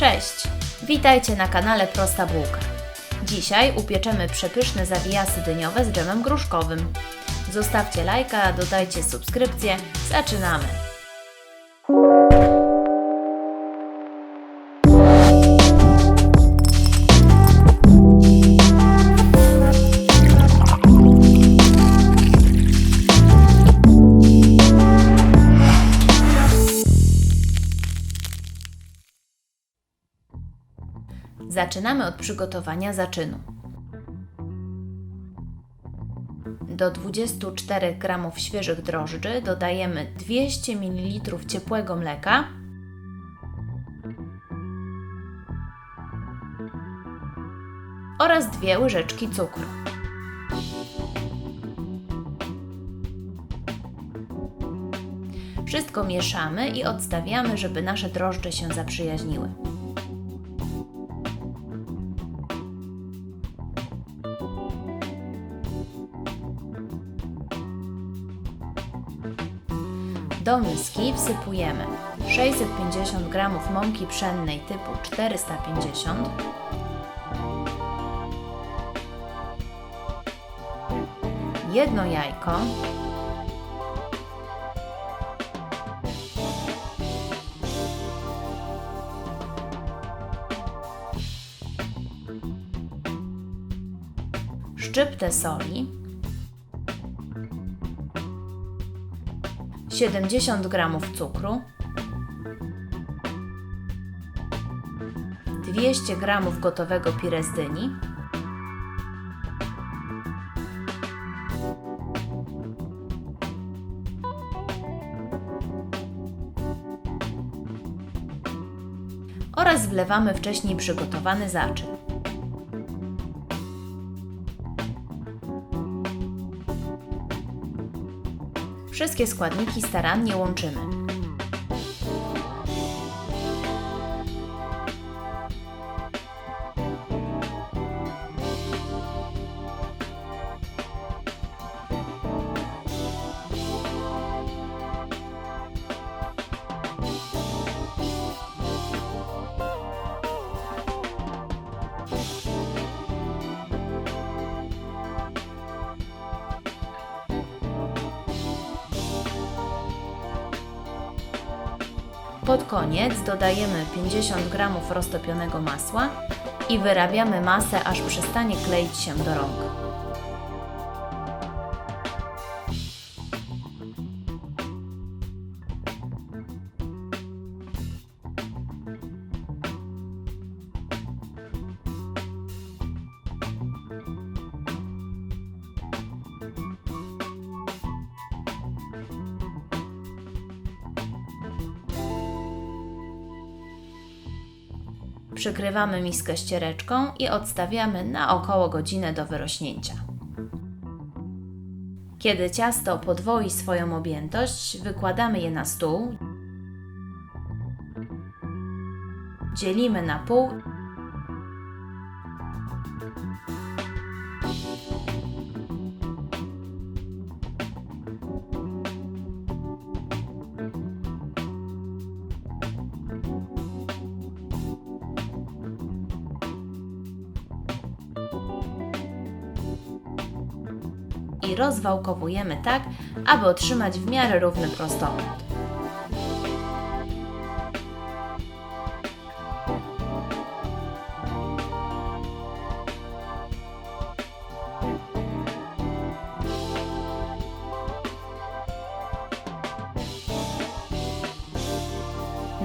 Cześć! Witajcie na kanale Prosta Bułka. Dzisiaj upieczemy przepyszne zawijasy dyniowe z dżemem gruszkowym. Zostawcie lajka, dodajcie subskrypcję. Zaczynamy! Zaczynamy od przygotowania zaczynu. Do 24 g świeżych drożdży dodajemy 200 ml ciepłego mleka, oraz dwie łyżeczki cukru. Wszystko mieszamy i odstawiamy, żeby nasze drożdże się zaprzyjaźniły. Do miski wsypujemy 650 g mąki pszennej typu 450, jedno jajko, szczyptę soli, 70 g cukru, 200 g gotowego pire z dyni, oraz wlewamy wcześniej przygotowany zaczyn. Wszystkie składniki starannie łączymy. Pod koniec dodajemy 50 g roztopionego masła i wyrabiamy masę, aż przestanie kleić się do rąk. Przykrywamy miskę ściereczką i odstawiamy na około godzinę do wyrośnięcia. Kiedy ciasto podwoi swoją objętość, wykładamy je na stół, dzielimy na pół rozwałkowujemy tak, aby otrzymać w miarę równy prostokąt.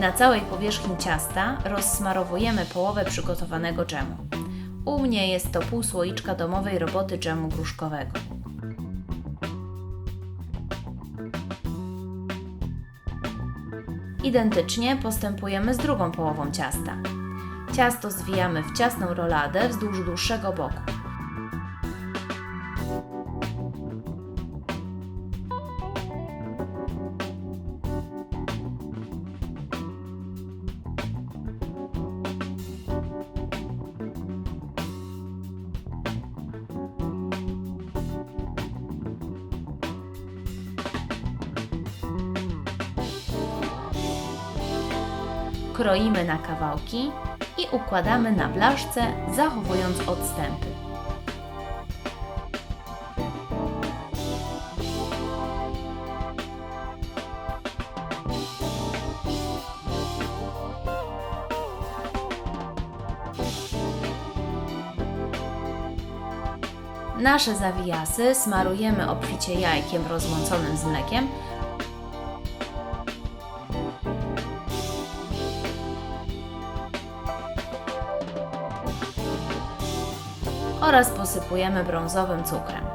Na całej powierzchni ciasta rozsmarowujemy połowę przygotowanego dżemu. U mnie jest to pół słoiczka domowej roboty dżemu gruszkowego. Identycznie postępujemy z drugą połową ciasta. Ciasto zwijamy w ciasną roladę wzdłuż dłuższego boku. Kroimy na kawałki i układamy na blaszce, zachowując odstępy. Nasze zawijasy smarujemy obficie jajkiem rozmąconym z mlekiem oraz posypujemy brązowym cukrem.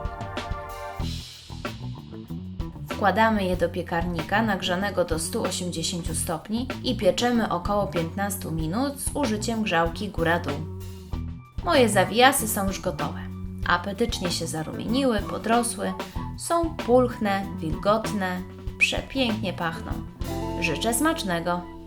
Wkładamy je do piekarnika nagrzanego do 180 stopni i pieczemy około 15 minut z użyciem grzałki góra-dół. Moje zawijasy są już gotowe. Apetycznie się zarumieniły, podrosły, są pulchne, wilgotne, przepięknie pachną. Życzę smacznego!